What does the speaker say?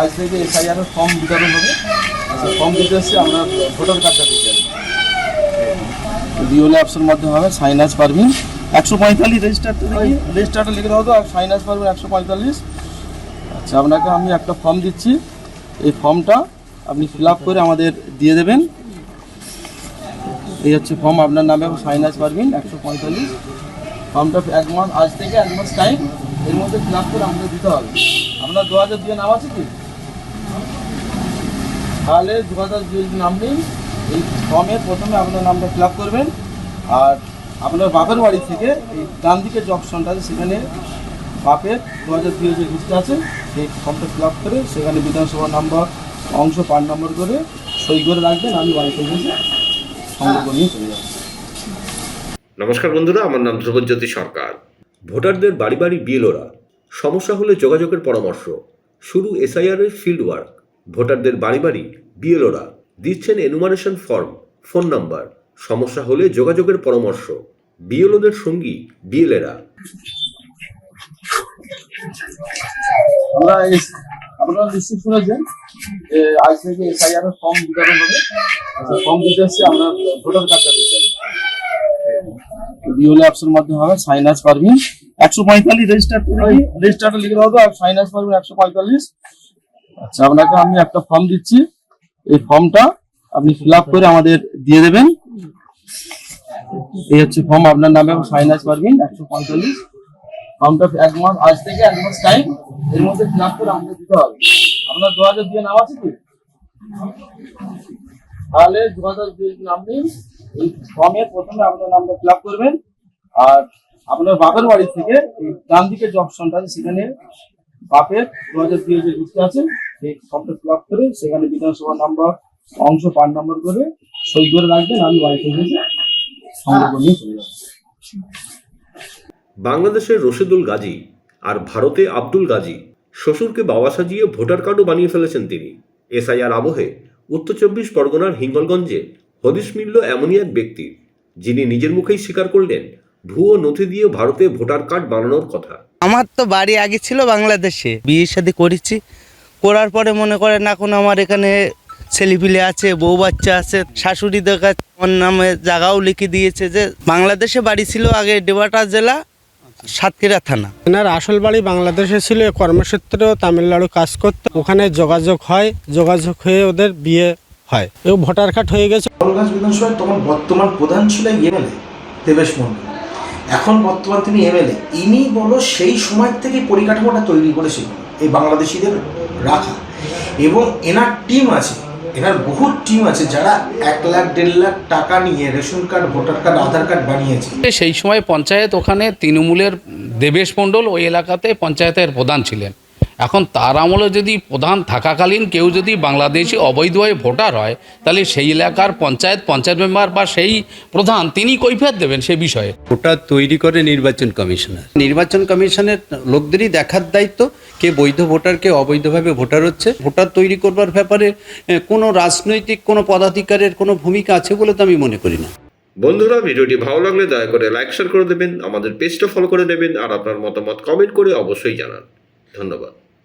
আজ থেকে এসআইআর এর ফর্ম বিতরণ হবে। আচ্ছা ফর্ম দিতে এসছে আমরা ভোটার কার্ডটা দিতে বিওলে অ্যাপসের মধ্যে হবে সাইনাস পারবিন একশো পঁয়তাল্লিশ রেজিস্টারটা দেখি। রেজিস্টারটা লিখে দেওয়া তো আর সাইনাস পারবিন একশো পঁয়তাল্লিশ। আচ্ছা আপনাকে আমি একটা ফর্ম দিচ্ছি। এই ফর্মটা আপনি ফিল আপ করে আমাদের দিয়ে দেবেন। এই হচ্ছে ফর্ম আপনার নামে সাইনাস পারবিন একশো পঁয়তাল্লিশ। ফর্মটা এক মাস আজ থেকে এক মাস টাইম এর মধ্যে ফিল আপ করে আমাদের দিতে হবে। আপনার দু হাজার দুয়ে নাম আছে কি? তাহলে দু হাজার দুই নাম নিন, এই ফর্মে প্রথমে আপনার নামটা ফিল করবেন। আর আপনার বাপের বাড়ি থেকে এই ডান দিকে যে আছে, সেখানে বাপের দু হাজার দুই যে লিস্ট আছে, সেই ফর্মটা ফিল করে সেখানে বিধানসভা নাম্বার অংশ পার নম্বর করে সই করে রাখবেন। আমি বাড়িতে এসে সংগ্রহ নিয়ে চলে যাব নমস্কার বন্ধুরা, আমার নাম ধ্রুবজ্যোতি সরকার। ভোটারদের বাড়ি বাড়ি বিএলওরা, সমস্যা হলে যোগাযোগের পরামর্শ। শুরু এসআইআর এর ফিল্ড ওয়ার্ক ভোটারদের বাড়ি বাড়ি বিএলওরা দিচ্ছেন এনুমারেশন ফর্ম ফোন নাম্বার সমস্যা হলে যোগাযোগের পরামর্শ। বিএলওদের সঙ্গী বিএলএরা। আপনারা নিশ্চয়ই শুনেছেন যে আজ থেকে এসআইআর এর ফর্ম বিতরণ হবে। আচ্ছা ফর্ম দিতে এসছে আমরা ভোটার কার্ডটা দিতে বিওলে অ্যাপসের মধ্যে হবে সাইনাস পারবিন একশো পঁয়তাল্লিশ রেজিস্টারটা দেখি রেজিস্টারটা লিখে দেওয়া তো আর সাইনাস পারবিন একশো পঁয়তাল্লিশ। আপনাকে আমি একটা ফর্ম দিচ্ছি। এই ফর্মটা আপনি ফিল করে আমাদের দিয়ে দেবেন। এই হচ্ছে ফর্ম আপনার নামে সাইনাস পারবিন একশো পঁয়তাল্লিশ। ফর্মটা এক মাস, আজ থেকে এক মাস টাইম এর মধ্যে ফিল আপ করে আমাদের দিতে হবে। আপনার দু হাজার দুয়ে নাম আছে কি? তাহলে দু হাজার দুই নাম নিন, এই ফর্মে প্রথমে আপনার নামটা ফিল করবেন। আর আপনার বাপের বাড়ি থেকে ডান দিকে যে অপশনটা আছে, সেখানে বাপের দু হাজার দুই লিস্ট আছে সেই ফর্মটা ফিল আপ করে সেখানে বিধানসভা নাম্বার অংশ পার নম্বর করে সই করে রাখবেন আমি বাড়িতে এসে সংগ্রহ নিয়ে চলে যাব। বাংলাদেশের রশিদুল গাজী আর ভারতে আব্দুল গাজী শ্বশুরকে বাবা সাজিয়ে ভোটার কার্ডও বানিয়ে ফেলেছেন তিনি। এসআইআর আবহে উত্তর চব্বিশ পরগনার হিঙ্গলগঞ্জে হদিশ মিলল এমনই এক ব্যক্তি যিনি নিজের মুখেই স্বীকার করলেন ভুয়ো নথি দিয়ে ভারতে ভোটার কার্ড বানানোর কথা। আমার তো বাড়ি আগে ছিল বাংলাদেশে বিয়ে শাদি করেছি করার পরে মনে করেন এখন আমার এখানে ছেলেপিলে আছে বউ বাচ্চা আছে শাশুড়ি দেখা আমার নামে জায়গাও লিখে দিয়েছে যে বাংলাদেশে বাড়ি ছিল আগে ডেবাটা জেলা সাতক্ষীরা থানা। এনার আসল বাড়ি বাংলাদেশে ছিল কর্মসূত্রেও তামিলনাড়ু কাজ করতো। ওখানে যোগাযোগ হয় যোগাযোগ হয়ে ওদের বিয়ে হয়। ও ভোটার কার্ড হয়ে গেছে। বিধানসভায় তখন বর্তমান প্রধান ছিল এমএলএ দেবেশ মন্ডল এখন বর্তমান তিনি এমএলএ ইনি বলো সেই সময় থেকে পরিকাঠামোটা তৈরি করেছিল এই বাংলাদেশিদের রাখা। এবং এনার টিম আছে, এনার বহু টিম আছে যারা এক লাখ, দেড় লাখ টাকা নিয়ে ration card, voter card, Aadhaar card বানিয়েছে। সেই সময় পঞ্চায়েত ওখানে তৃণমূলের দেবেশ মণ্ডল ওই এলাকাতে পঞ্চায়েতের প্রধান ছিলেন। এখন তার আমলে যদি প্রধান থাকাকালীন কেউ যদি বাংলাদেশি অবৈধভাবে ভোটার হয় তাহলে সেই এলাকার পঞ্চায়েত পঞ্চায়েত মেম্বার বা সেই প্রধান তিনি কৈফিয়াত দেবেন সে বিষয়ে। ভোটার তৈরি করে নির্বাচন কমিশনার। নির্বাচন কমিশনের লোকদেরই দেখার দায়িত্ব কে বৈধ ভোটার কে অবৈধভাবে ভোটার হচ্ছে। ভোটার তৈরি করবার ব্যাপারে কোনো রাজনৈতিক কোনো পদাধিকারের কোনো ভূমিকা আছে বলে তো আমি মনে করি না। বন্ধুরা ভিডিওটি ভালো লাগলে দয়া করে লাইক শেয়ার করে দেবেন আমাদের পেজটা ফলো করে দেবেন আর আপনার মতামত কমেন্ট করে অবশ্যই জানান। ধন্যবাদ।